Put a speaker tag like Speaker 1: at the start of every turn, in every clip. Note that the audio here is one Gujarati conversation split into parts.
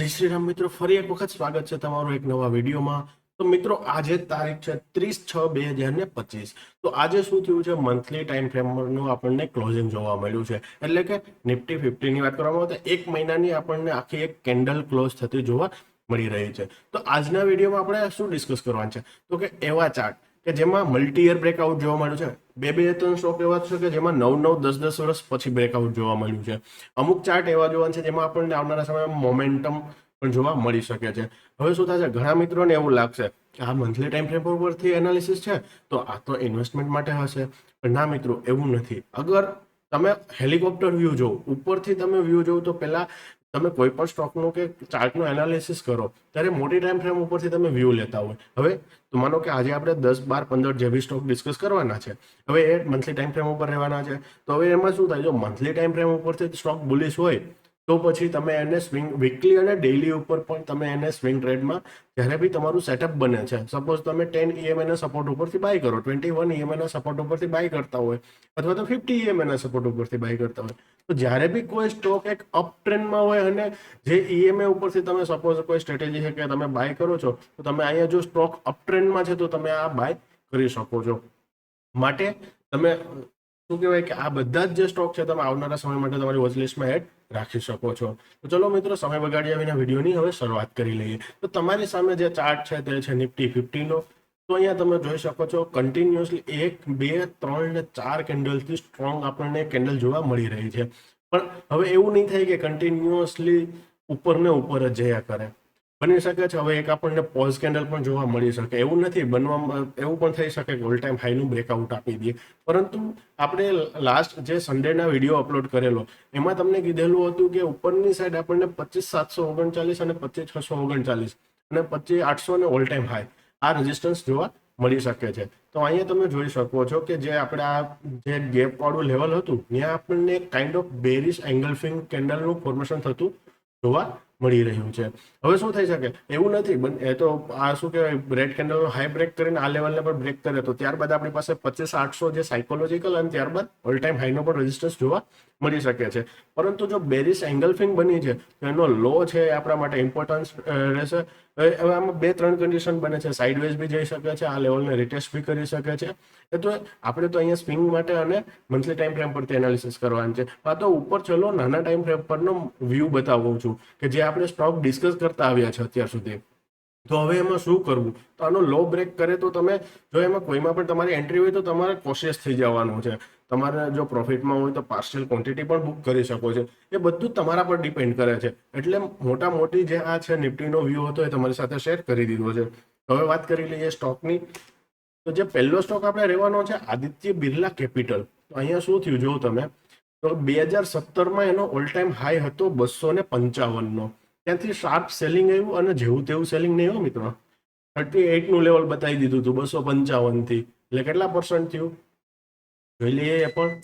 Speaker 1: જય શ્રી રામ મિત્રો, ફરી એક વખત સ્વાગત છે તમારું એક નવા વિડીયોમાં. તો મિત્રો, આજે તારીખ છે ત્રીસ છ બે હજાર ને પચીસ. તો આજે શું થયું છે? મંથલી ટાઈમ ફ્રેમનું આપણને ક્લોઝિંગ જોવા મળ્યું છે. એટલે કે નિફ્ટી ફિફ્ટીની વાત કરવામાં આવે તો એક મહિનાની આપણને આખી એક કેન્ડલ ક્લોઝ થતી જોવા મળી રહી છે. તો આજના વિડીયોમાં આપણે શું ડિસ્કસ કરવાનું છે? તો કે એવા ચાર્ટ કે જેમાં મલ્ટી યર બ્રેકઆઉટ જોવા મળ્યું છે. બે બે ત્રણ સ્ટોક એવા છે કે જેમાં નવ નવ દસ દસ વર્ષ પછી બ્રેકઆઉટ જોવા મળ્યું છે. અમુક ચાર્ટ એવા જોવા છે જેમાં આપણને આવનારા સમયમાં મોમેન્ટમ પણ જોવા મળી શકે છે. હવે શું થશે? ઘણા મિત્રોને એવું લાગશે કે આ મંથલી ટાઈમ ફ્રેમ પરથી એનાલિસિસ છે, તો આ તો ઇન્વેસ્ટમેન્ટ માટે હશે. પણ ના મિત્રો, એવું નથી. અગર તમે હેલિકોપ્ટર વ્યૂ જોવો, ઉપરથી તમે વ્યૂ જોવો, તો પહેલા તમે કોઈ પણ સ્ટોકનું કે ચાર્ટનું એનાલિસિસ કરો, ત્યારે મોટી ટાઈમ ફ્રેમ ઉપરથી તમે વ્યૂ લેતા હોય. હવે, તો માનો કે આજે આપણે દસ, બાર, પંદર જેવી સ્ટોક ડિસ્કસ કરવાના છે, હવે એ મંથલી ટાઈમ ફ્રેમ ઉપર રહેવાના છે. તો હવે એમાં શું થાય? જો મંથલી ટાઈમ ફ્રેમ ઉપરથી સ્ટોક બુલિશ હોય તો પછી તમે એને સ્વિંગ વીકલી અને ડેઇલી ઉપર પણ તમે એને સ્વિંગ ટ્રેડમાં જ્યારે બી તમારું સેટઅપ બને છે. સપોઝ તમે ટેન ઈએમઆઈના સપોર્ટ ઉપરથી બાય કરો ટ્વેન્ટી વન ઈએમએના સપોર્ટ ઉપરથી બાય કરતા હોય, અથવા તો ફિફ્ટી ઈએમએના સપોર્ટ ઉપરથી બાય કરતા હોય. તો જ્યારે બી કોઈ સ્ટોક એક અપ ટ્રેન્ડમાં હોય અને જે ઈએમઆઈ ઉપરથી તમે સપોઝ કોઈ સ્ટ્રેટેજી છે કે તમે બાય કરો છો, તો તમે અહીંયા જો સ્ટોક અપ ટ્રેન્ડમાં છે તો તમે આ બાય કરી શકો છો. માટે તમે શું કહેવાય કે આ બધા જ જે સ્ટોક છે, તમે આવનારા સમય માટે તમારી વોચલિસ્ટમાં એડ રાખી શકો છો. તો ચલો મિત્રો, સમય બગાડ્યા વિના વિડીયોની હવે શરૂઆત કરી લઈએ. તો તમારી સામે જે ચાર્ટ છે તે છે નિફ્ટી ફિફ્ટીનો તો અહીંયા તમે જોઈ શકો છો કન્ટિન્યુઅસલી એક, બે, ત્રણ ને ચાર કેન્ડલથી સ્ટ્રોંગ આપણને કેન્ડલ જોવા મળી રહી છે. પણ હવે એવું નહીં થાય કે કન્ટિન્યુઅસલી ઉપર ને ઉપર જ જયા કરે. બની શકે છે. હવે એક આપણને પોઝ કેન્ડલ પણ જોવા મળી શકે. એવું નથી, બનવામાં, એવું પણ થઈ શકે કે ઓલ ટાઈમ હાઈનું બ્રેકઆઉટ આપી દઈએ. પરંતુ આપણે લાસ્ટ જે સન્ડેના વીડિયો અપલોડ કરેલો, એમાં તમને કીધેલું હતું કે ઉપરની સાઈડ આપણને પચીસ સાતસો ઓગણચાલીસ અને પચીસ છસો ઓગણચાલીસ અને પચીસ આઠસો અને ઓલ ટાઈમ હાઈ આ રેઝિસ્ટન્સ જોવા મળી શકે છે. તો અહીંયા તમે જોઈ શકો છો કે જે આપણે આ જે ગેપવાળું લેવલ હતું, ત્યાં આપણને કાઇન્ડ ઓફ બેરિશ એંગલફિંગ કેન્ડલનું ફોર્મેશન થતું જોવા મળી રહ્યું છે. હવે શું થઈ શકે? એવું નથી એ તો આ શું કહેવાય રેડ કેન્ડલ હાઈ બ્રેક કરીને આ લેવલને પણ બ્રેક કરે તો ત્યારબાદ આપણી પાસે પચીસ આઠસો જે સાયકોલોજીકલ અને ત્યારબાદ ઓલ ટાઈમ હાઈનો પણ રેઝિસ્ટન્સ જોવા મળી શકે છે. પરંતુ જો બેરિસ એંગલફિંગ બની છે એનો લો છે આપણા માટે ઇમ્પોર્ટન્સ રહેશે. હવે આમાં બે ત્રણ કન્ડિશન બને છે. સાઇડવેઝ બી જઈ શકે છે, આ લેવલને રિટેસ્ટ બી કરી શકે છે. એ તો આપણે તો અહીંયા સ્વિંગ માટે અને મંથલી ટાઈમ ફ્રેમ પરથી એનાલિસિસ કરવાનું છે. આ તો ઉપર ચલો નાના ટાઈમ ફ્રેમ પરનો વ્યૂ બતાવું છું, કે જે આપણે સ્ટોક ડિસ્કસ કરતા આવ્યા છે અત્યાર સુધી. તો હવે એમાં શું કરવું? તો આનો લો બ્રેક કરે તો તમે, જો એમાં કોઈમાં પણ તમારી એન્ટ્રી હોય તો તમારે કોશિયસ થઈ જવાનું છે. તમારે જો પ્રોફિટમાં હોય તો પાર્સલ ક્વોન્ટિટી પણ બુક કરી શકો છો. એ બધું તમારા પર ડિપેન્ડ કરે છે. એટલે મોટા મોટી જે આ છે નિફ્ટીનો વ્યૂ હતો એ તમારી સાથે શેર કરી દીધો છે. હવે વાત કરી લઈએ સ્ટોકની. તો જે પહેલો સ્ટોક આપણે રહેવાનો છે આદિત્ય બિરલા કેપિટલ. તો અહીંયા શું થયું જો તમે. તો બે હજાર સત્તરમાં એનો ઓલ ટાઈમ હાઈ હતો બસો ને પંચાવનનો. ત્યાંથી શાર્પ સેલિંગ આવ્યું અને જેવું તેવું સેલિંગ નહીં હોય મિત્રો. થર્ટી એઇટનું લેવલ બતાવી દીધું હતું બસો પંચાવનથી. એટલે કેટલા પર્સન્ટ થયું? જોઈ લઈએ એ પણ.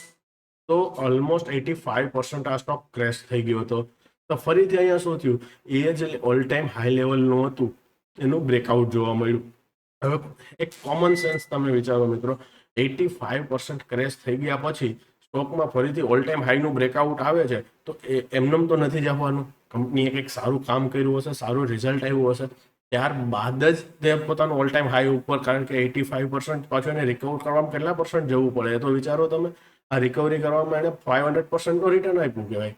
Speaker 1: તો ઓલમોસ્ટ એટી ફાઈવ પર્સન્ટ આ સ્ટોક ક્રેશ થઈ ગયો હતો. તો ફરીથી અહીંયા શું થયું? એ જ ઓલ ટાઈમ હાઈ લેવલનું હતું. એનું બ્રેકઆઉટ જોવા મળ્યું. હવે એક કોમન સેન્સ તમે વિચારો મિત્રો. એટી ફાઈવ પર્સન્ટ ક્રેશ થઈ ગયા પછી સ્ટોકમાં ફરીથી ઓલ ટાઈમ હાઈનું બ્રેકઆઉટ આવે છે, તો એમનેમ તો નથી જવાનું કંપનીએ કંઈક સારું કામ કર્યું હશે, સારું રિઝલ્ટ આવ્યું હશે. ત્યારબાદ જ તે પોતાનું ઓલ ટાઈમ હાઈ ઉપર, કારણ કે એટી ફાઈવ પર્સન્ટ પાછું એને રિકવર કરવામાં કેટલા પર્સન્ટ જવું પડે તો વિચારો તમે. આ રિકવરી કરવામાં એને ફાઈવ હંડ્રેડ પર્સન્ટનું રિટર્ન આપ્યું કહેવાય.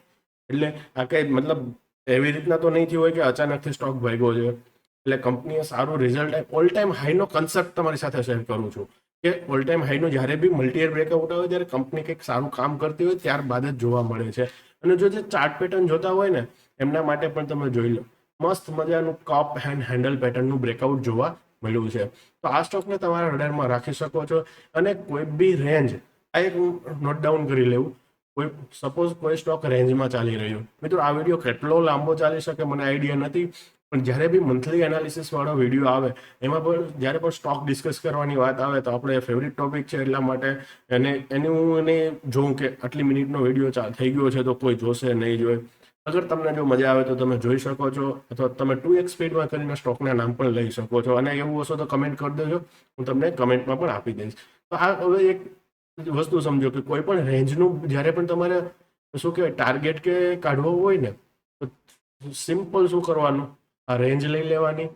Speaker 1: એટલે આ કંઈ મતલબ એવી રીતના તો નહીં થયું હોય કે અચાનકથી સ્ટોક ભાગ્યો છે. એટલે કંપનીએ સારું રિઝલ્ટ ઓલ ટાઈમ હાઈનો કન્સેપ્ટ તમારી સાથે શેર કરું છું. કે ઓલ ટાઈમ હાઈનો જ્યારે બી મલ્ટીયર બ્રેકઆઉટ આવે ત્યારે કંપની કંઈક સારું કામ કરતી હોય ત્યારબાદ જ જોવા મળે છે. અને જો જે ચાર્ટ પેટર્ન જોતા હોય ને, એમના માટે પણ તમે જોઈ લો. મસ્ત મજાનું કપ હેન્ડ હેન્ડલ પેટર્નનું બ્રેકઆઉટ જોવા મળ્યું છે. તો આ સ્ટોકને તમારા રડારમાં રાખી શકો છો અને કોઈ બી રેન્જ આ એક નોટ ડાઉન કરી લેવું. કોઈ સપોઝ કોઈ સ્ટોક રેન્જમાં ચાલી રહ્યો. મિત્રો, આ વીડિયો કેટલો લાંબો ચાલી શકે મને આઈડિયા નથી. પણ જ્યારે બી મંથલી એનાલિસિસ વાળો વીડિયો આવે, એમાં પણ જ્યારે પણ સ્ટોક ડિસ્કસ કરવાની વાત આવે તો આપણે ફેવરિટ ટોપિક છે એટલા માટે એને, એની હું એને જોઉં કે આટલી મિનિટનો વીડિયો થઈ ગયો છે તો કોઈ જોશે, નહીં જોઈ અગર તમને જો મજા આવે તો તમે જોઈ શકો છો, અથવા તમે ટુ એક્સ સ્પીડમાં કરીને સ્ટોકના નામ પણ લઈ શકો છો. અને એવું હશો તો કમેન્ટ કરી દેજો, હું તમને કમેન્ટમાં પણ આપી દઈશ. તો આ હવે એક વસ્તુ સમજો કે કોઈ પણ રેન્જનું જ્યારે પણ તમારે શું કહેવાય, ટાર્ગેટ કે કાઢવો હોય ને, તો સિમ્પલ શું કરવાનું? આ રેન્જ લઈ લેવાની,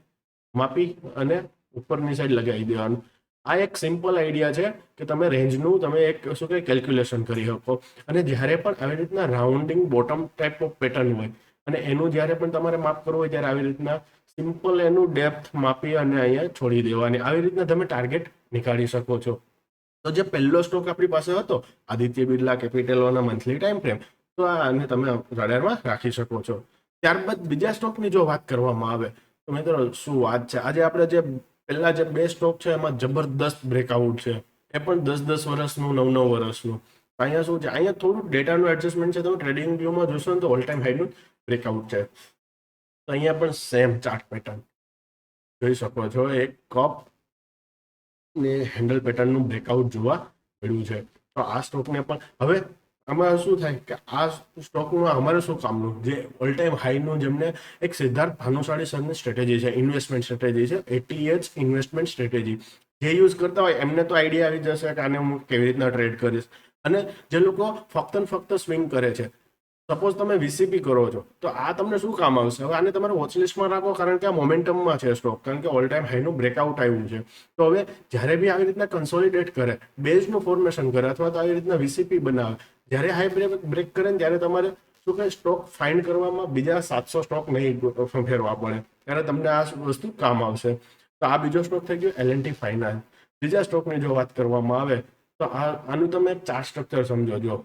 Speaker 1: માપી અને ઉપરની સાઈડ લગાવી દેવાનું. આ એક સિમ્પલ આઈડિયા છે કે તમે રેન્જનું તમે એક, શું કે કેલ્ક્યુલેશન કરી શકો. અને જ્યારે પણ આવી રીતના rounding bottom type of pattern હોય, અને એનું જ્યારે પણ તમારે માપ કરવું હોય ત્યારે આવી રીતના સિમ્પલ એનું ડેપ્થ માપી અને અહીંયા છોડી દેવાની આવી રીતના તમે ટાર્ગેટ નીકાળી શકો છો. તો જે પહેલો સ્ટોક આપણી પાસે હતો, આદિત્ય બિરલા કેપિટલોના મંથલી ટાઈમ ફ્રેમ તો આને તમે રડારમાં રાખી શકો છો. ત્યારબાદ બીજા સ્ટોકની જો વાત કરવામાં આવે, તો મિત્રો શું વાત છે? આજે આપણે જે પહેલા જે બે સ્ટોક છે, એમાં જબરદસ્ત બ્રેકઆઉટ છે. એ પણ દસ દસ વર્ષનું, નવ નવ વર્ષનું. અહીંયા શું છે? અહીંયા થોડું ડેટાનું એડજસ્ટમેન્ટ છે. તમે ટ્રેડિંગ વ્યૂમાં જોશો ને તો ઓલ ટાઈમ હાઈનું બ્રેકઆઉટ છે. તો અહીંયા પણ સેમ ચાર્ટ પેટર્ન જોઈ શકો છો, એક કપ ને હેન્ડલ પેટર્નનું બ્રેકઆઉટ જોવા મળ્યું છે. તો આ સ્ટોકને પણ હવે આમાં શું થાય કે આ સ્ટોકનું અમારે શું કામનું? જે ઓલ ટાઈમ હાઈનું જેમને એક સિદ્ધાર્થ ભાનુશાળી સરની સ્ટ્રેટેજી છે ઇન્વેસ્ટમેન્ટ સ્ટ્રેટેજી છે એટીએચ ઇન્વેસ્ટમેન્ટ સ્ટ્રેટેજી જે યુઝ કરતા હોય, એમને તો આઈડિયા આવી જશે કે આને હું કેવી રીતના ટ્રેડ કરીશ. અને જે લોકો ફક્ત ને ફક્ત સ્વિંગ કરે છે. સપોઝ તમે વીસીપી કરો છો, તો આ તમને શું કામ આવશે? હવે આને તમારે વોચલિસ્ટમાં રાખો, કારણ કે આ મોમેન્ટમમાં છે સ્ટોક કારણ કે ઓલ ટાઈમ હાઈનું બ્રેકઆઉટ આવ્યું છે. તો હવે જ્યારે બી આવી રીતના કન્સોલિડેટ કરે બેઝનું ફોર્મેશન કરે, અથવા તો આવી રીતના વીસીપી બનાવે જ્યારે હાઈ બ્રેક બ્રેક કરે ને ત્યારે તમારે શું કહે સ્ટોક ફાઇન્ડ કરવામાં બીજા સાતસો સ્ટોક નહીં ફેરવા પડે. ત્યારે તમને આ વસ્તુ કામ આવશે. તો આ બીજો સ્ટોક થઈ ગયો એલએનટી ફાઇનાન્સ બીજા સ્ટોકની જો વાત કરવામાં આવે, તો આ, આનું તમે ચાર સ્ટ્રક્ચર સમજો. જો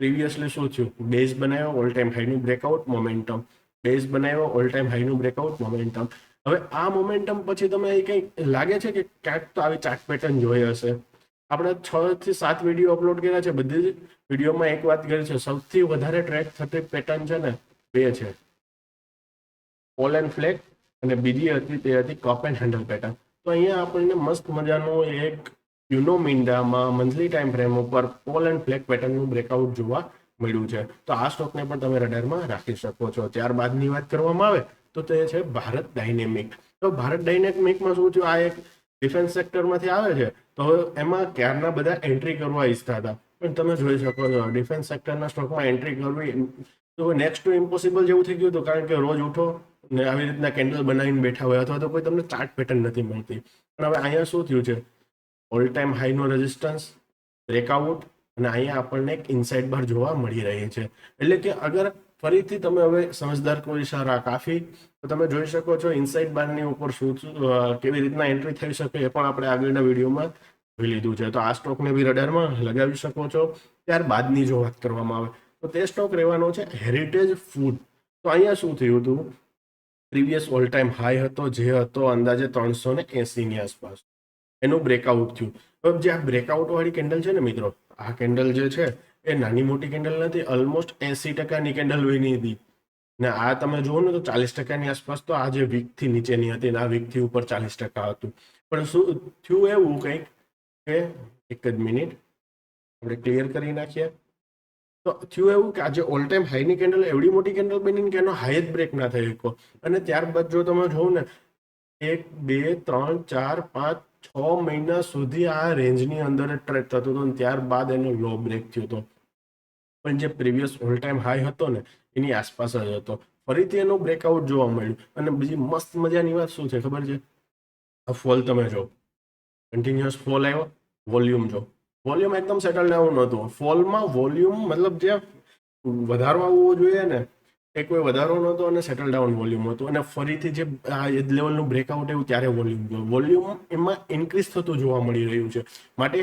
Speaker 1: પ્રીવિયસલી શું થયું? બેઝ બનાવ્યો ઓલ ટાઈમ હાઈનું બ્રેકઆઉટ મોમેન્ટમ બેઝ બનાવ્યો ઓલ ટાઈમ હાઈનું બ્રેકઆઉટ મોમેન્ટમ હવે આ મોમેન્ટમ પછી તમે એ કંઈ લાગે છે કે ક્યાંક તો આવી ચાર્ટ પેટર્ન જોઈ હશે? આપણે છ થી સાત વીડિયો અપલોડ કર્યા છે, બધી જ વિડીયોમાં એક વાત કરી છે, સૌથી વધારે ટ્રેક થતી પેટર્ન છે ને, બે છે. પોલ એન્ડ ફ્લેક અને બીજી હતી, તે હતી કપ એન્ડ હેન્ડલ પેટર્ન તો અહીંયા આપણને મસ્ત મજાનું એક યુનો મિન્ડામાં મંથલી ટાઈમ ફ્રેમ ઉપર પોલ એન્ડ ફ્લેક પેટર્નનું બ્રેકઆઉટ જોવા મળ્યું છે. તો આ સ્ટોકને પણ તમે રડારમાં રાખી શકો છો. ત્યારબાદની વાત કરવામાં આવે, તો તે છે ભારત ડાયનેમિક તો ભારત ડાયનેમિકમાં શું થયું? આ એક ડિફેન્સ સેક્ટરમાંથી આવે છે, તો એમાં ક્યારના બધા એન્ટ્રી કરવા ઈચ્છતા હતા? પણ તમે જોઈ શકો છો, ડિફેન્સ સેક્ટરના સ્ટોકમાં એન્ટ્રી કરવી, તો નેક્સ્ટ ટુ ઇમ્પોસિબલ જેવું થઈ ગયું હતું, કારણ કે રોજ ઉઠો ને આવી રીતના કેન્ડલ બનાવીને બેઠા હોય, અથવા તો કોઈ તમને ચાર્ટ પેટર્ન નથી મળતી. પણ હવે અહીંયા શું થયું છે? ઓલ ટાઈમ હાઈનો રેઝિસ્ટન્સ બ્રેકઆઉટ અને અહીંયા આપણને એક ઇનસાઇડ બાર જોવા મળી રહી છે. એટલે કે અગર ફરીથી તમે હવે સમજદાર કોઈ ઇશારા કાફી. તો તમે જોઈ શકો છો ઇનસાઇડ બારની ઉપર શું કેવી રીતના એન્ટ્રી થઈ શકે એ પણ આપણે આગળના વિડીયોમાં જોઈ લીધું છે. તો આ સ્ટોકને બી રડારમાં લગાવી શકો છો. ત્યારબાદની જો વાત કરવામાં આવે, તો તે સ્ટોક રહેવાનો છે હેરિટેજ ફૂડ તો અહીંયા શું થયું હતું? પ્રીવિયસ ઓલ ટાઈમ હાઈ હતો, જે હતો અંદાજે ત્રણસો ને એસીની આસપાસ. એનું બ્રેકઆઉટ થયું. હવે જે આ બ્રેકઆઉટ વાળી કેન્ડલ છે ને મિત્રો, આ કેન્ડલ જે છે એ નાની મોટી કેન્ડલ નથી ઓલમોસ્ટ એસી ટકાની કેન્ડલ બની હતી. ને આ તમે જુઓ ને તો ચાલીસ ટકાની આસપાસ તો આ જે વીકથી નીચેની હતી ને આ વીકથી ઉપર ચાલીસ ટકા હતું. પણ શું થયું એવું કંઈક કે એક જ મિનિટ, આપણે ક્લિયર કરી નાખીએ. તો થયું એવું કે આજે ઓલ ટાઈમ હાઈની કેન્ડલ એવડી મોટી કેન્ડલ બની કે એનો હાઈ જ બ્રેક ના થઈ શકો અને ત્યારબાદ જો તમે જોવો ને, એક, બે, ત્રણ, ચાર, પાંચ, છ મહિના સુધી આ રેન્જની અંદર ટ્રેક થતું હતું અને ત્યારબાદ એનો લો બ્રેક થયો હતો. પણ જે પ્રીવિયસ ઓલ ટાઈમ હાઈ હતો ને, એની આસપાસ જ હતો. ફરીથી એનો બ્રેકઆઉટ જોવા મળ્યું. અને બીજી મસ્ત મજાની વાત શું છે ખબર છે? આ ફોલ તમે જો કન્ટિન્યુઅસ ફોલ આવ્યો. વોલ્યુમ જો વોલ્યુમ એકદમ સેટલ ડાઉન નહોતું. ફોલમાં વોલ્યુમ મતલબ જે વધારો આવવો જોઈએ ને, એ કોઈ વધારો નહોતો અને સેટલ ડાઉન વોલ્યુમ હતું. અને ફરીથી જે આ લેવલનું બ્રેકઆઉટ આવ્યું, ત્યારે વોલ્યુમ વોલ્યુમ એમાં ઇન્ક્રીઝ થતું જોવા મળી રહ્યું છે. માટે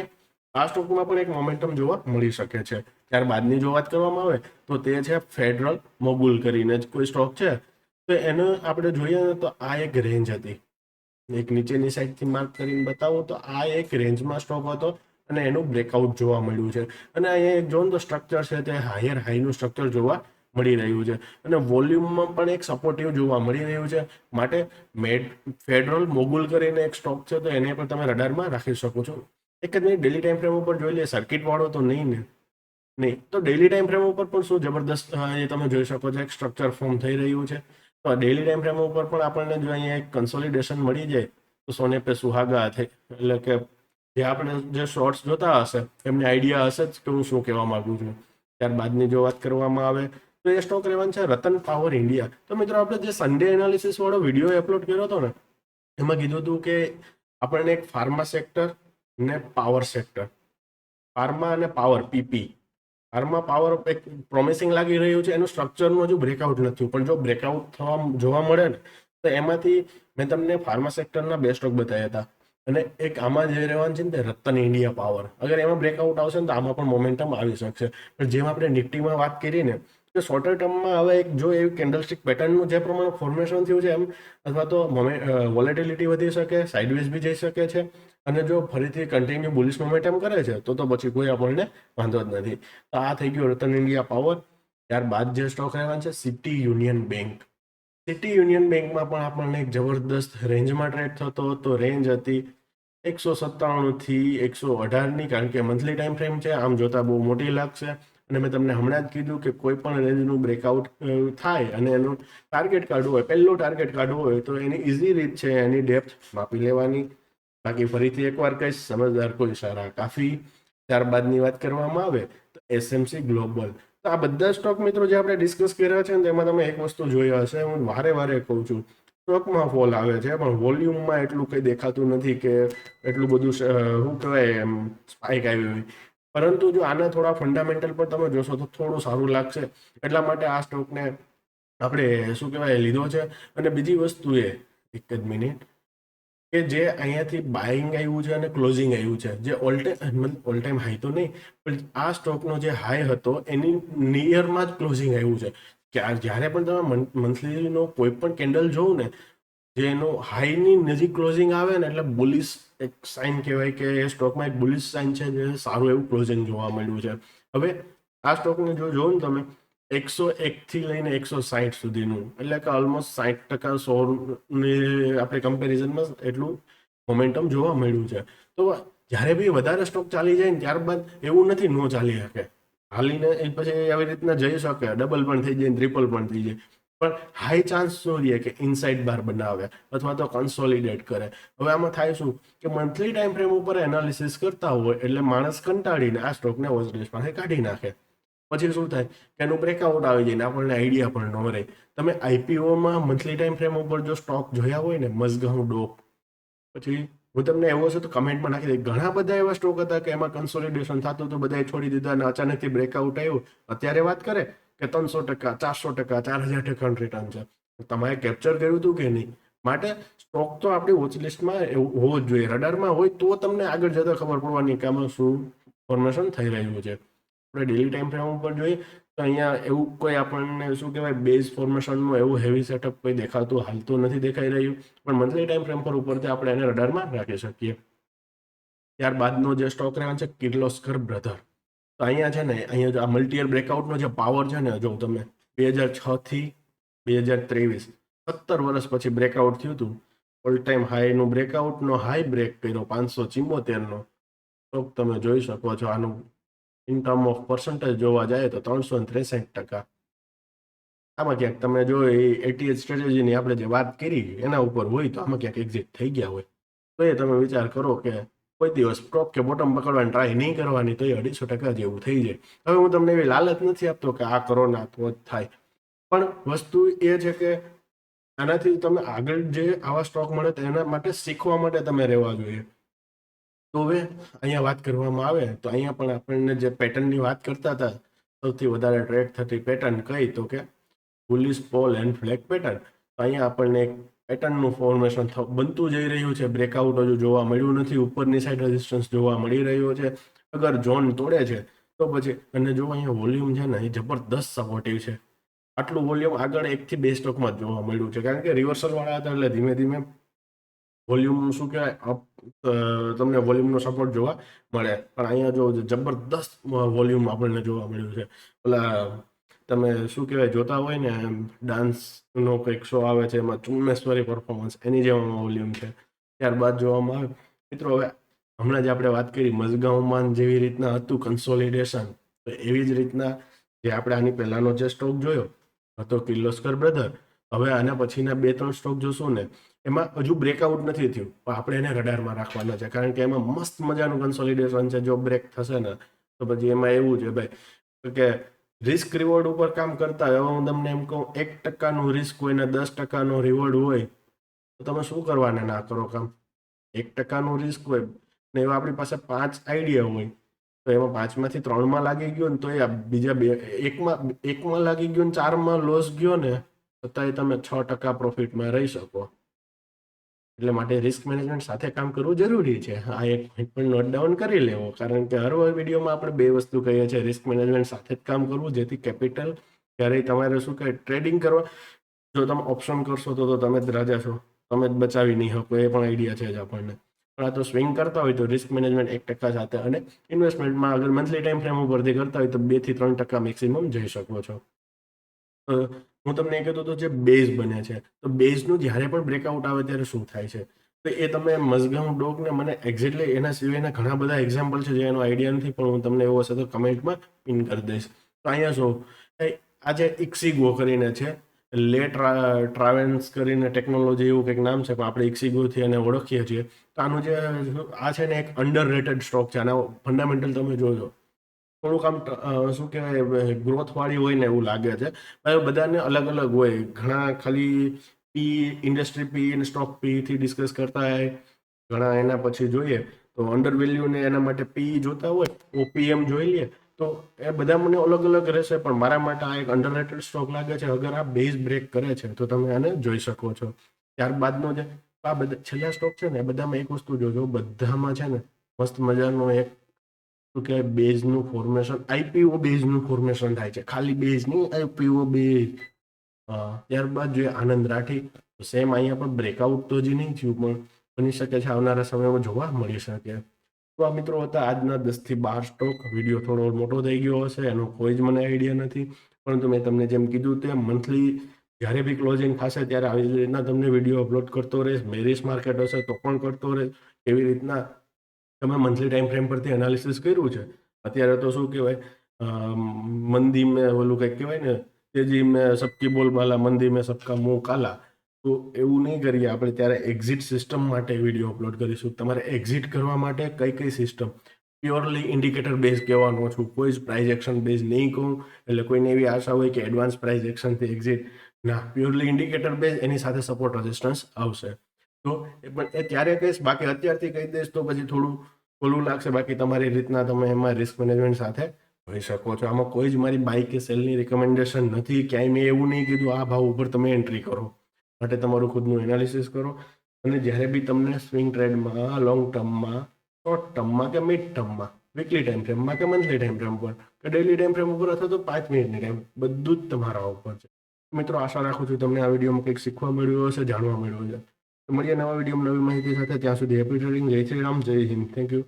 Speaker 1: આ સ્ટોકમાં પણ એક મોમેન્ટમ જોવા મળી શકે છે. ત્યારબાદની જો વાત કરવામાં આવે, તો તે છે ફેડરલ મોગુલ કરીને જ કોઈ સ્ટોક છે. તો એને આપણે જોઈએ ને તો આ એક રેન્જ હતી. એક નીચેની સાઈડથી માર્ક કરીને બતાવું તો આ એક રેન્જમાં સ્ટોક હતો અને એનું બ્રેકઆઉટ જોવા મળ્યું છે. અને અહીંયા એક જોન તો સ્ટ્રક્ચર છે તે હાયર હાઈનું સ્ટ્રક્ચર જોવા મળી રહ્યું છે. અને વોલ્યુમમાં પણ એક સપોર્ટિવ જોવા મળી રહ્યું છે. માટે મેડ ફેડરલ મોગુલ કરીને એક સ્ટોક છે તો એને પણ તમે રડારમાં રાખી શકો છો. એક જ નહીં ડેલી ટાઈમ ફ્રેમ ઉપર જોઈ લે સર્કિટ વાળો તો નહીં ને. નહીં. તો ડેલી ટાઈમ ફ્રેમ ઉપર પણ શું જબરદસ્ત એ તમે જોઈ શકો છો, એક સ્ટ્રક્ચર ફોર્મ થઈ રહ્યું છે. તો આ ડેલી ટાઈમ ફ્રેમ ઉપર પણ આપણને જો અહીંયા એક કન્સોલિડેશન મળી જાય, તો સોને પે સુહાગા થઈ એટલે કે જે આપણે જે શોર્ટ્સ જોતા હશે, એમને આઈડિયા હશે જ કે હું શું કહેવા માંગુ છું. ત્યારબાદની જો વાત કરવામાં આવે, તો એ સ્ટોક રહેવાનું છે રતન પાવર ઇન્ડિયા તો મિત્રો, આપણે જે સન્ડે એનાલિસિસ વાળો વીડિયો અપલોડ કર્યો હતો ને, એમાં કીધું હતું કે આપણને એક ફાર્મા સેક્ટર ને પાવર સેક્ટર ફાર્મા અને પાવર પીપી ફાર્મા પાવર એક પ્રોમિસિંગ લાગી રહ્યું છે. એનું સ્ટ્રક્ચરનું હજુ બ્રેકઆઉટ નથી. પણ જો બ્રેકઆઉટ થવા જોવા મળે ને, તો એમાંથી મેં તમને ફાર્મા સેક્ટરના બે સ્ટોક બતાવ્યા હતા. અને એક આમાં જે રહેવાનું છે ને તે રતન ઇન્ડિયા પાવર અગર એમાં બ્રેકઆઉટ આવશે ને, તો આમાં પણ મોમેન્ટમ આવી શકશે. પણ જેમ આપણે નિફ્ટીમાં વાત કરી ને કે શોર્ટર ટર્મમાં હવે એક જો એવી કેન્ડલસ્ટિક પેટર્નનું જે પ્રમાણે ફોર્મેશન થયું છે એમ, અથવા તો વોલેટિલિટી વધી શકે સાઇડવેઝ બી જઈ શકે છે. અને જો ફરીથી કન્ટિન્યુ બુલિશ મોમેન્ટમ કરે છે, તો તો પછી કોઈ આપણને વાંધો જ નથી. તો આ થઈ ગયું રતન ઇન્ડિયા પાવર. ત્યારબાદ જે સ્ટોક રહેવાના છે city union bank city union બેંકમાં પણ આપણને એક જબરદસ્ત રેન્જમાં ટ્રેડ થતો હતો. રેન્જ હતી એકસો સત્તાણુંથી એકસો અઢારની, કારણ કે મંથલી ટાઈમ ફ્રેમ છે. આમ જોતાં બહુ મોટી લાગશે. અને મેં તમને હમણાં જ કીધું કે કોઈ પણ રેન્જનું બ્રેકઆઉટ થાય અને એનું ટાર્ગેટ કાઢવું હોય, પહેલું ટાર્ગેટ કાઢવું હોય, તો એની ઇઝી રીત છે, એની ડેપ્થ માપી લેવાની. બાકી ફરીથી એકવાર કહીશ, સમજદાર કોઈ સારા કાફી ત્યારબાદની વાત કરવામાં આવે તો એસએમસી ગ્લોબલ તો આ બધા સ્ટોક મિત્રો જે આપણે ડિસ્કસ કર્યા છે ને તેમાં તમે એક વસ્તુ જોઈ હશે, હું વારે વારે કહું છું સ્ટોકમાં ફોલ આવે છે, પણ વોલ્યુમમાં એટલું કંઈ દેખાતું નથી કે એટલું બધું શું કહેવાય એમ સ્પાઇક આવી હોય. પરંતુ જો આના થોડા ફંડામેન્ટલ પર તમે જોશો તો થોડું સારું લાગશે. એટલા માટે આ સ્ટોકને આપણે શું કહેવાય, લીધો છે. અને બીજી વસ્તુ એ, એક જ મિનિટ કે જે અહીંયાથી બાઇંગ આવ્યું છે અને ક્લોઝિંગ આવ્યું છે, જે all time all time high તો નહીં, પણ આ સ્ટોકનો જે હાઈ હતો, એની નિયરમાં જ ક્લોઝિંગ આવ્યું છે. જ્યારે પણ તમે મંથલીનો કોઈ પણ કેન્ડલ જોવો ને જે એનો હાઈની નજીક ક્લોઝિંગ આવે ને, એટલે બુલિશ એક સાઇન કહેવાય કે એ સ્ટોકમાં એક બુલિશ સાઇન છે, જે સારું એવું ક્લોઝિંગ જોવા મળ્યું છે. હવે, આ સ્ટોકને જો જોવો ને તમે એકસો એકથી લઈને એકસો સાહીઠ સુધીનું. એટલે કે ઓલમોસ્ટ સાહીઠ ટકા સોની આપણે કમ્પેરિઝનમાં એટલું મોમેન્ટમ જોવા મળ્યું છે. તો જ્યારે બી વધારે સ્ટોક ચાલી જાય ને ત્યારબાદ એવું નથી નો ચાલી શકે. હાલીને એ પછી આવી રીતના જઈ શકે. ડબલ પણ થઈ જાય ટ્રિપલ પણ થઈ જાય. પણ હાઈ ચાન્સ શું રહે કે ઇનસાઇડ બાર બનાવે અથવા તો કન્સોલિડેટ કરે? હવે આમાં થાય શું કે મંથલી ટાઈમ ફ્રેમ ઉપર એનાલિસિસ કરતા હોય એટલે માણસ કંટાળીને આ સ્ટોકને વોચલિસ્ટમાંથી કાઢી નાખે. પછી શું થાય? કે એનું બ્રેકઆઉટ આવી જાય ને આપણને આઈડિયા પણ ન રહે. તમે આઈપીઓમાં મંથલી ટાઈમ ફ્રેમ ઉપર જો સ્ટોક જોયા હોય ને મઝગાઉં ડોપ, પછી હું તમને એવો હશે તો કમેન્ટમાં નાખી દે. ઘણા બધા એવા સ્ટોક હતા કે એમાં કન્સોલિડેશન થતું હતું, બધાએ છોડી દીધા અને અચાનકથી બ્રેકઆઉટ આવ્યું. અત્યારે વાત કરે કે ત્રણસો ટકા, ચારસો ટકા, ચાર હજાર ટકાનું રિટર્ન છે. તમારે કેપ્ચર કર્યું હતું કે નહીં? માટે સ્ટોક તો આપણી વોચ લિસ્ટમાં હોવો જ જોઈએ. રડારમાં હોય તો તમને આગળ જતા ખબર પડવાની કે આમાં શું ફોર્મેશન થઈ રહ્યું છે. આપણે ડેલી ટાઈમ ફ્રેમ ઉપર જોઈએ, તો અહીંયા એવું કોઈ આપણને શું કહેવાય બેઝ ફોર્મેશનનું એવું હેવી સેટઅપ કોઈ દેખાતું, હાલતું નથી દેખાઈ રહ્યું. પણ મંથલી ટાઈમ ફ્રેમ પર ઉપરથી આપણે એને રડારમાં રાખી શકીએ. ત્યારબાદનો જે સ્ટોક રહેવાનો છે, કિર્લોસ્કર બ્રધર તો અહીંયા છે ને, અહીંયા આ મલ્ટીયર બ્રેકઆઉટનો જે પાવર છે ને, જો તમે બે હજાર છ થી બે હજાર ત્રેવીસ, સત્તર વર્ષ પછી બ્રેકઆઉટ થયું હતું. ઓલ ટાઈમ હાઈનું બ્રેકઆઉટનો હાઈ બ્રેક કર્યો, પાંચસો ચિમ્બોતેરનો તો તમે જોઈ શકો છો આનું ઇન ઓફ પર્સન્ટેજ જોવા જાય તો ત્રણસો ને ત્રેસઠ ટકા. આમાં ક્યાંક તમે જો એ એટીએચ સ્ટ્રેટેજીની આપણે જે વાત કરી, એના ઉપર હોય તો આમાં ક્યાંક એક્ઝિટ થઈ ગયા હોય. તો એ તમે વિચાર કરો કે કોઈ દિવસ ટોપ કે બોટમ પકડવાની ટ્રાય નહીં કરવાની તો એ અઢીસો ટકા જેવું થઈ જાય. હવે હું તમને એવી લાલચ નથી આપતો કે આ કરો ના તો જ થાય. પણ વસ્તુ એ છે કે આનાથી તમે આગળ જે આવા સ્ટોક મળે તો એના માટે શીખવા માટે તમે રહેવા જોઈએ. તો હવે અહીંયા વાત કરવામાં આવે તો અહીંયા પણ આપણને જે પેટર્નની વાત કરતા હતા, સૌથી વધારે ટ્રેક થતી પેટર્ન કઈ તો કે police pole and flag pattern. તો અહીંયા આપણને એક પેટર્નનું ફોર્મેશન બનતું જઈ રહ્યું છે. બ્રેકઆઉટ હજુ જોવા મળ્યું નથી. ઉપરની સાઈડ રેઝિસ્ટન્સ જોવા મળી રહ્યો છે. અગર ઝોન તોડે છે, તો પછી, અને જો અહીંયા વોલ્યુમ છે ને, એ જબરદસ્ત સપોર્ટિવ છે. આટલું વોલ્યુમ આગળ એકથી બે સ્ટોકમાં જોવા મળ્યું છે. કારણ કે રિવર્સલ વાળા હતા એટલે ધીમે ધીમે વોલ્યુમ શું કહેવાય? અપ તમને વોલ્યુમનો સપોર્ટ જોવા મળે. પણ અહીંયા જો જબરદસ્ત વોલ્યુમ આપણને જોવા મળ્યું છે. ઓલા, તમે શું કહેવાય, જોતા હોય ને ડાન્સનો કંઈક શો આવે છે, એમાં ચુમ્મેશ્વરી પરફોર્મન્સ એની જેમ વોલ્યુમ છે. ત્યારબાદ જોવામાં આવે. મિત્રો, હવે હમણાં જ આપણે વાત કરી મઝગાંવમાં જેવી રીતના હતું કન્સોલિડેશન તો એવી જ રીતના જે આપણે આની પહેલાનો જે સ્ટોક જોયો, હતો કિર્લોસ્કર બ્રધર હવે આના પછીના બે ત્રણ સ્ટોક જોશું ને એમાં હજુ બ્રેકઆઉટ નથી થયું. પણ આપણે એને રડારમાં રાખવાના છે. કારણ કે એમાં મસ્ત મજાનું કન્સોલિડેશન છે. જો બ્રેક થશે ને, તો પછી એમાં એવું છે, ભાઈ, કે રિસ્ક રિવોર્ડ ઉપર કામ કરતા હવે હું તમને એમ કહું, એક ટકાનું રિસ્ક હોય ને દસ ટકાનો રિવોર્ડ હોય, તો તમે શું કરવાને ના કરો કામ? એક ટકાનું રિસ્ક હોય ને એવા આપણી પાસે પાંચ આઈડિયા હોય, તો એમાં પાંચમાંથી ત્રણમાં લાગી ગયો ને તો એ બીજા બે, એકમાં એકમાં લાગી ગયો ને ચારમાં લોસ ગયો ને છતાંય તમે છ ટકા પ્રોફિટમાં રહી શકો. એટલે માટે રિસ્ક મેનેજમેન્ટ સાથે કામ કરવું જરૂરી છે. આ એક પોઈન્ટ પણ નોટ ડાઉન કરી લેવો. કારણ કે હર વિડીયોમાં આપણે બે વસ્તુ કહીએ છીએ. રિસ્ક મેનેજમેન્ટ સાથે જ કામ કરવું, જેથી કેપિટલ ક્યારેય તમારે શું કહે ટ્રેડિંગ કરવા, જો તમે ઓપ્શન કરશો તો તમે જ રાજા છો. તમે જ બચાવી નહીં શકો. એ પણ આઈડિયા છે જ આપણને. પણ આ તો સ્વિંગ કરતા હોય તો રિસ્ક મેનેજમેન્ટ એક ટકા સાથે અને ઇન્વેસ્ટમેન્ટમાં અગર મંથલી ટાઈમ ફ્રેમ ઉપરથી કરતા હોય તો બેથી ત્રણ ટકા મેક્સિમમ જઈ શકો છો. હું તમને એ કહેતો હતો જે બેઝ બને છે. તો બેઝનું જ્યારે પણ બ્રેકઆઉટ આવે ત્યારે શું થાય છે? તો એ તમે મઝગમ ડોગને મને એક્ઝેક્ટલી એના સિવાયના ઘણા બધા એક્ઝામ્પલ છે જે એનો આઈડિયા નથી, પણ હું તમને એવો હશે તો કમેન્ટમાં પિન કરી દઈશ. તો અહીંયા શું? આજે ઇક્સિગો કરીને છે. લે ટ્રાવેલ્સ કરીને ટેકનોલોજી એવું કંઈક નામ છે, પણ આપણે ઇક્સિગોથી એને ઓળખીએ છીએ. તો આનું જે આ છે ને એક અંડર રેટેડ સ્ટોક છે. આના ફંડામેન્ટલ તમે જોજો. થોડુંક આમ શું કહેવાય ગ્રોથવાળી હોય ને એવું લાગે છે. બધાને અલગ અલગ હોય. ઘણા ખાલી પી ઇન્ડસ્ટ્રી પી અને સ્ટોક પી થી ડિસ્કસ કરતા હોય. ઘણા એના પછી જોઈએ. તો અંડર વેલ્યુ ને એના માટે પી જોતા હોય ઓપીએમ જોઈ લે. તો એ બધા મને અલગ અલગ રહેશે. પણ મારા માટે આ એક અંડર સ્ટોક લાગે છે. અગર આ બેઝ બ્રેક કરે છે, તો તમે આને જોઈ શકો છો. ત્યારબાદનો જે, આ બધા છેલ્લા સ્ટોક છે ને, એ બધામાં એક વસ્તુ જોજો. બધામાં છે ને, મસ્ત મજાનો એક શું કહેવાય, બેઝનું ફોર્મેશન આઈપીઓ બેઝનું ફોર્મેશન થાય છે. ખાલી બેઝ નહીં આઈપીઓ બેઝ. ત્યારબાદ જોઈએ આનંદ રાઠી. તો સેમ અહીંયા પણ બ્રેકઆઉટ તો હજી નહીં થયું, પણ બની શકે છે આવનારા સમયમાં જોવા મળી શકે. તો આ મિત્રો હતા આજના દસથી બાર સ્ટોક વીડિયો થોડો મોટો થઈ ગયો હશે, એનો કોઈ જ મને આઈડિયા નથી. પરંતુ મેં તમને જેમ કીધું તેમ મંથલી જ્યારે બી ક્લોઝિંગ થશે ત્યારે આવી રીતના તમને વીડિયો અપલોડ કરતો રહીશ. મેરિસ માર્કેટ હશે તો પણ કરતો રહીશ. એવી રીતના તમે મંથલી ટાઈમ ફ્રેમ પરથી એનાલિસિસ કર્યું છે. અત્યારે તો શું કહેવાય મંદી મેં ઓલું કંઈક કહેવાય ને તેજી મેં સબકી બોલ બાલા, મંદી મેં સબકા મોં કાલા, તો એવું નહીં કરીએ. આપણે ત્યારે એક્ઝિટ સિસ્ટમ માટે વીડિયો અપલોડ કરીશું. તમારે એક્ઝિટ કરવા માટે કઈ કઈ સિસ્ટમ પ્યોરલી ઇન્ડિકેટર બેઝ કહેવાનો છું. કોઈ જ પ્રાઇઝ એક્શન બેઝ નહીં કહું. એટલે કોઈને એવી આશા હોય કે એડવાન્સ પ્રાઇઝ એક્શનથી એક્ઝિટ ના પ્યોરલી ઇન્ડિકેટર બેઝ એની સાથે સપોર્ટ રેઝિસ્ટન્સ આવશે. એ ત્યારે કહીશ, બાકી અત્યારથી કહી દઈશ તો પછી થોડું ખોલું લાગશે. બાકી તમારી રીતના તમે એમાં રિસ્ક મેનેજમેન્ટ સાથે હોઈ શકો છો. આમાં કોઈ જ મારી બાઇક કે સેલની રિકમેન્ડેશન નથી. ક્યાંય મેં એવું નહીં કીધું, આ ભાવ ઉપર તમે એન્ટ્રી કરો. માટે તમારું ખુદનું એનાલિસિસ કરો. અને જ્યારે બી તમને સ્વિંગ ટ્રેડમાં લોંગ ટર્મમાં શોર્ટ ટર્મમાં કે મિડ ટર્મમાં વીકલી ટાઈમ ફ્રેમમાં કે મંથલી ટાઈમ ફ્રેમ પર કે ડેલી ટાઈમ ફ્રેમ ઉપર અથવા તો પાંચ મિનિટની ટાઈમ બધું જ તમારા ઉપર છે. મિત્રો, આશા રાખું છું તમને આ વિડીયોમાં કંઈક શીખવા મળ્યું હશે, જાણવા મળ્યું હશે. મળીએ નવા વીડિયો નવી માહિતી સાથે. ત્યાં સુધી હેપી ટ્રેડિંગ જય શ્રી રામ. જય હિન્દ. Thank you